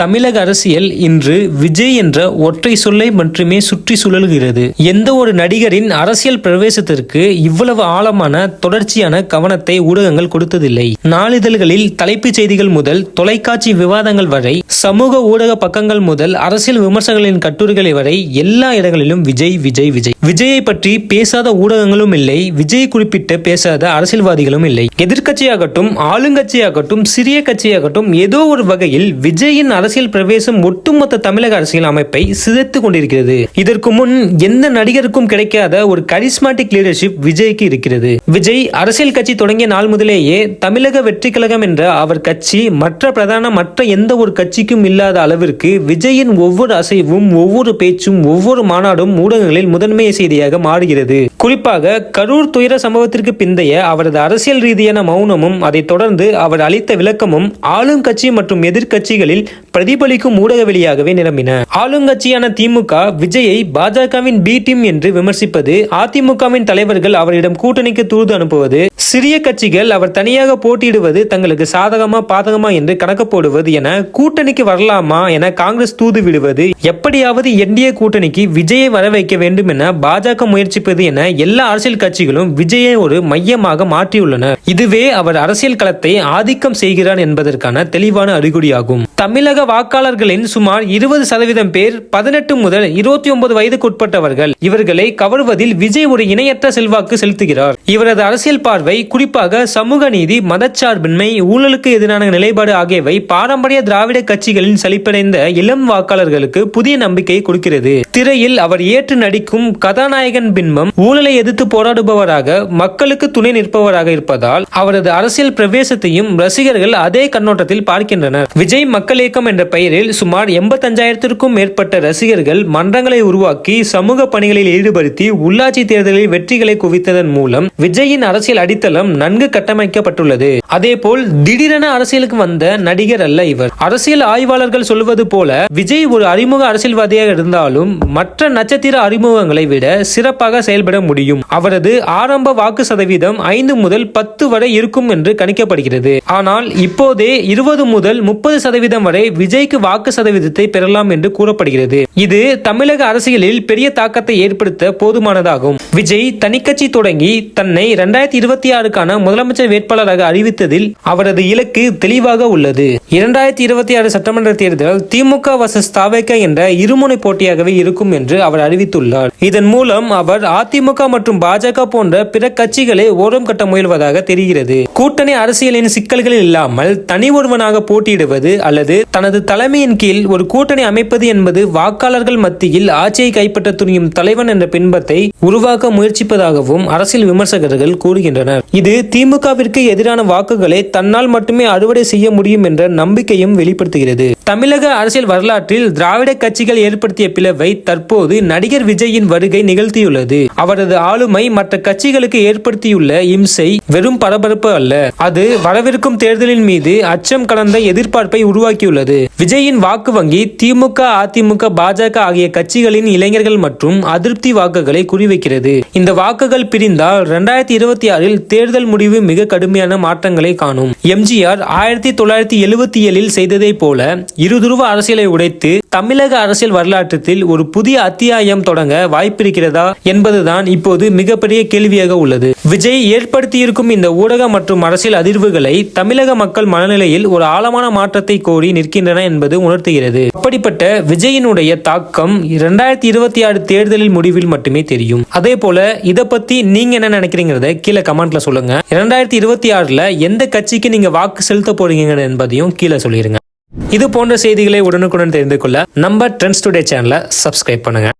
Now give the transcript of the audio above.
தமிழக அரசியல் இன்று விஜய் என்ற ஒற்றை சொல்லை மட்டுமே சுற்றி சுழல்கிறது. எந்த ஒரு நடிகரின் அரசியல் பிரவேசத்திற்கு இவ்வளவு ஆழமான தொடர்ச்சியான கவனத்தை ஊடகங்கள் கொடுத்ததில்லை. நாளிதழ்களில் தலைப்புச் செய்திகள் முதல் தொலைக்காட்சி விவாதங்கள் வரை சமூக ஊடக பக்கங்கள் முதல் அரசியல் விமர்சகர்களின் கட்டுரைகளை வரை எல்லா இடங்களிலும் விஜய் விஜய் விஜய். விஜயை பற்றி பேசாத ஊடகங்களும் இல்லை விஜய் குறிப்பிட்டு பேசாத அரசியல்வாதிகளும் இல்லை. எதிர்க்கட்சியாகட்டும் ஆளுங்கட்சியாகட்டும் சிறிய கட்சியாகட்டும் ஏதோ ஒரு வகையில் விஜயின் அரசியல் பிரவேசம் ஒட்டுமொத்த தமிழக அரசியல் அமைப்பை சிதைத்துக் கொண்டிருக்கிறது. இதற்கு முன் எந்த நடிகருக்கும் கிடைக்காத ஒரு கரிஸ்மாட்டிக் லீடர்ஷிப் விஜய்க்கு இருக்கிறது. விஜய் அரசியல் கட்சி தொடங்கிய நாள் முதலேயே தமிழக வெற்றி கழகம் என்ற அவர் கட்சி மற்ற பிரதான மற்ற எந்த ஒரு கட்சிக்கும் இல்லாத அளவிற்கு விஜயின் ஒவ்வொரு அசைவும் ஒவ்வொரு பேச்சும் ஒவ்வொரு மாநாடும் ஊடகங்களில் முதன்மை செய்தியாக மாறுகிறது. குறிப்பாக கரூர் துயர சம்பவத்திற்கு பிந்தைய அவரது அரசியல் ரீதியான மௌனமும் அதைத் தொடர்ந்து அவர் அளித்த விளக்கமும் ஆளும் கட்சி மற்றும் எதிர்க்கட்சிகளில் பிரதிபலிக்கும் ஊடக வெளியாகவே நிரம்பின. ஆளுங்கட்சியான திமுக விஜயை பாஜகவின் பி டீம் என்று விமர்சிப்பது அதிமுகவின் தலைவர்கள் அவரிடம் கூட்டணிக்கு தூது அனுப்புவது சிறிய கட்சிகள் அவர் தனியாக போட்டியிடுவது தங்களுக்கு சாதகமா பாதகமா என்று கணக்கு போடுவது என கூட்டணிக்கு வரலாமா என காங்கிரஸ் தூது விடுவது எப்படியாவது என்டிஏ கூட்டணிக்கு விஜயை வர வைக்க வேண்டும் என பாஜக முயற்சிப்பது என எல்லா அரசியல் கட்சிகளும் விஜயை ஒரு மையமாக மாற்றியுள்ளன. இதுவே அவர் அரசியல் களத்தை ஆதிக்கம் செய்கிறார் என்பதற்கான தெளிவான அறிகுறியாகும். தமிழக வாக்காளர்களின் சுமார் இருபது சதவீதம் பேர் பதினெட்டு முதல் இருபத்தி ஒன்பது வயதுக்குட்பட்டவர்கள். இவர்களை கவர்வதில் விஜய் ஒரு இணையற்ற செல்வாக்கு செலுத்துகிறார். இவரது அரசியல் பார்வை குறிப்பாக சமூக நீதி மதச்சார்பின்மை ஊழலுக்கு எதிரான நிலைப்பாடு ஆகியவை பாரம்பரிய திராவிட கட்சிகளின் சலிப்படைந்த இளம் வாக்காளர்களுக்கு புதிய நம்பிக்கையை கொடுக்கிறது. திரையில் அவர் ஏற்று நடிக்கும் கதாநாயகன் பின்பம் ஊழலை எதிர்த்து போராடுபவராக மக்களுக்கு துணை நிற்பவராக இருப்பதால் அவரது அரசியல் பிரவேசத்தையும் ரசிகர்கள் அதே கண்ணோட்டத்தில் பார்க்கின்றனர். விஜய் மக்கள் இயக்கம் என்ற பெயரில் சுமார் எண்பத்தஞ்சாயிரத்திற்கும் மேற்பட்ட ரசிகர்கள் மன்றங்களை உருவாக்கி சமூக பணிகளில் ஈடுபடுத்தி உள்ளாட்சி தேர்தலில் வெற்றிகளை குவித்ததன் மூலம் விஜயின் அரசியல் அடித்தளம் நன்கு கட்டமைக்கப்பட்டுள்ளது. அதேபோல் திடீரென அரசியலுக்கு வந்த நடிகர் அல்ல இவர். அரசியல் ஆய்வாளர்கள் சொல்வது போல விஜய் ஒரு அறிமுக அரசியல்வாதியாக இருந்தாலும் மற்ற நட்சத்திர அறிமுகங்களை விட சிறப்பாக செயல்பட முடியும். அவரது ஆரம்ப வாக்கு சதவீதம் ஐந்து முதல் பத்து வரை இருக்கும் என்று கணிக்கப்படுகிறது. ஆனால் இப்போதே இருபது முதல் முப்பது சதவீதம் வரை விஜய்க்கு வாக்கு சதவீதத்தை பெறலாம் என்று கூறப்படுகிறது. இது தமிழக அரசியலில் பெரிய தாக்கத்தை ஏற்படுத்த போதுமானதாகும். விஜய் தனிக்கட்சி தொடங்கி தன்னை இரண்டாயிரத்தி இருபத்தி ஆறுக்கான முதலமைச்சர் வேட்பாளராக அறிவித்ததில் அவரது இலக்கு தெளிவாக உள்ளது. இரண்டாயிரத்தி இருபத்தி ஆறு சட்டமன்ற தேர்தல் திமுக வசஸ் தாவேக என்ற இருமுனை போட்டியாகவே இருக்கும் என்று அவர் அறிவித்துள்ளார். இதன் மூலம் அவர் அதிமுக மற்றும் பாஜக போன்ற பிற கட்சிகளை ஓரம் கட்ட முயல்வதாக தெரிகிறது. கூட்டணி அரசியலின் சிக்கல்கள் இல்லாமல் தனி ஒருவனாக போட்டியிடுவது அல்லது தனது தலைமையின் கீழ் ஒரு கூட்டணி அமைப்பது என்பது வாக்காளர்கள் மத்தியில் ஆட்சியை கைப்பற்ற துணியும் தலைவன் என்ற பின்பத்தை உருவாக்க முயற்சிப்பதாகவும் அரசியல் விமர்சகர்கள் கூறுகின்றனர். இது திமுகவிற்கு எதிரான வாக்குகளை தன்னால் மட்டுமே அறுவடை செய்ய முடியும் என்ற நம்பிக்கையும் வெளிப்படுத்துகிறது. தமிழக அரசியல் வரலாற்றில் திராவிட கட்சிகள் ஏற்படுத்திய பிளவை தற்போது நடிகர் விஜயின் வருகை நிகழ்த்தியுள்ளது. அவரது ஆளுமை மற்ற கட்சிகளுக்கு ஏற்படுத்தியுள்ள இம்சை வெறும் பரபரப்பு அல்ல. அது வரவிருக்கும் தேர்தலின் மீது அச்சம் கலந்த எதிர்பார்ப்பை உருவாக்கியுள்ளது. விஜயின் வாக்கு வங்கி திமுக அதிமுக பாஜக ஆகிய கட்சிகளின் இளைஞர்கள் மற்றும் அதிருப்தி வாக்குகளை குறிவைக்கிறது. இந்த வாக்குகள் பிரிந்தால் இரண்டாயிரத்தி இருபத்தி ஆறில் தேர்தல் முடிவு மிக கடுமையான மாற்றங்களை காணும். எம்ஜிஆர் ஆயிரத்தி தொள்ளாயிரத்தி எழுபத்தி ஏழில் செய்ததை போல இருதுருவ அரசியலை உடைத்து தமிழக அரசியல் வரலாற்றத்தில் ஒரு புதிய அத்தியாயம் தொடங்க வாய்ப்பிருக்கிறதா என்பதுதான் இப்போது மிகப்பெரிய கேள்வியாக உள்ளது. விஜய் ஏற்படுத்தியிருக்கும் இந்த ஊடக மற்றும் அரசியல் அதிர்வுகளை தமிழக மக்கள் மனநிலையில் ஒரு ஆழமான மாற்றத்தை கோரி நிற்கின்றன என்பது உணர்த்துகிறது. அப்படிப்பட்ட விஜயினுடைய தாக்கம் இரண்டாயிரத்தி இருபத்தி ஆறு தேர்தலில் முடிவில் மட்டுமே தெரியும். அதே போல இதை பத்தி நீங்க என்ன நினைக்கிறீங்கிறத கீழே கமெண்ட்ல சொல்லுங்க. இரண்டாயிரத்தி இருபத்தி ஆறுல எந்த கட்சிக்கு நீங்க வாக்கு செலுத்த போறீங்க என்பதையும் கீழே சொல்லிருங்க. இது போன்ற செய்திகளை உடனுக்குடன் தெரிந்து கொள்ள நம்ம ட்ரெண்ட்ஸ் டுடே சேனலை சப்ஸ்கிரைப் பண்ணுங்க.